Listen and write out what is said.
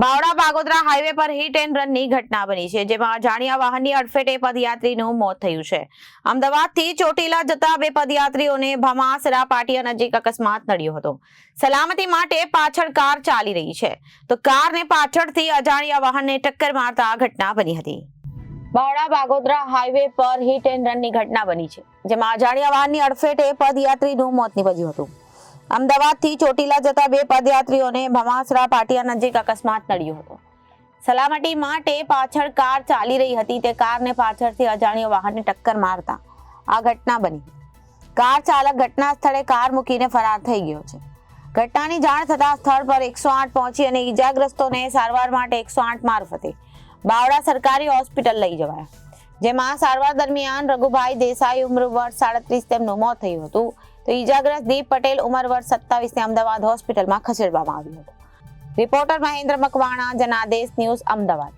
Bavla Bagodara highway પર hit and રનની ઘટના બની છે, જેમાં અજાણ્યા વાહનની અડફેટે પદયાત્રીનું મોત થયું છે. અમદાવાદથી ચોટીલા જતા બે પદયાત્રીઓને ભમાસરા પાટિયા નજીક અકસ્માત નડ્યો હતો. સલામતી માટે પાછળ કાર ચાલી રહી છે. તો કારને પાછળથી અજાણ્યા વાહનને ટક્કર મારતા ઘટના બની હતી. બાવળા બાગોદરા હાઈવે પર હિટ એન્ડ રનની ઘટના બની છે, જેમાં અજાણ્યા વાહનની અડફેટે પદયાત્રીનું મોત નીપજ્યું હતું. અમદાવાદથી ચોટીલા જતા બે પદયાત્રીઓને ભમાસરા પાટિયા નજીક અકસ્માત નડ્યો હતો. સલામતી માટે પાછળ કાર ચાલી રહી હતી, તે કારને પાછળથી અજાણ્યો વાહનને ટક્કર મારતા આ ઘટના બની. કાર ચાલક ઘટના સ્થળે કાર મૂકીને ફરાર થઈ ગયો છે. ઘટનાની જાણ થતાં સ્થળ પર એકસો આઠ પહોંચી અને ઈજાગ્રસ્તોને સારવાર માટે એકસો આઠ મારફતે બાવડા સરકારી હોસ્પિટલ લઈ જવાયા. જેમાં સારવાર દરમિયાન રઘુભાઈ દેસાઈ ઉંમર વર્ષ સાડત્રીસ, તેમનું મોત થયું હતું. તો ઈજાગ્રસ્ત દીપ પટેલ ઉંમર વર્ષ સત્તાવીસને અમદાવાદ હોસ્પિટલમાં ખસેડવામાં આવ્યું હતું. Reporter Mahendra Makwana, Janadesh news, Ahmedabad.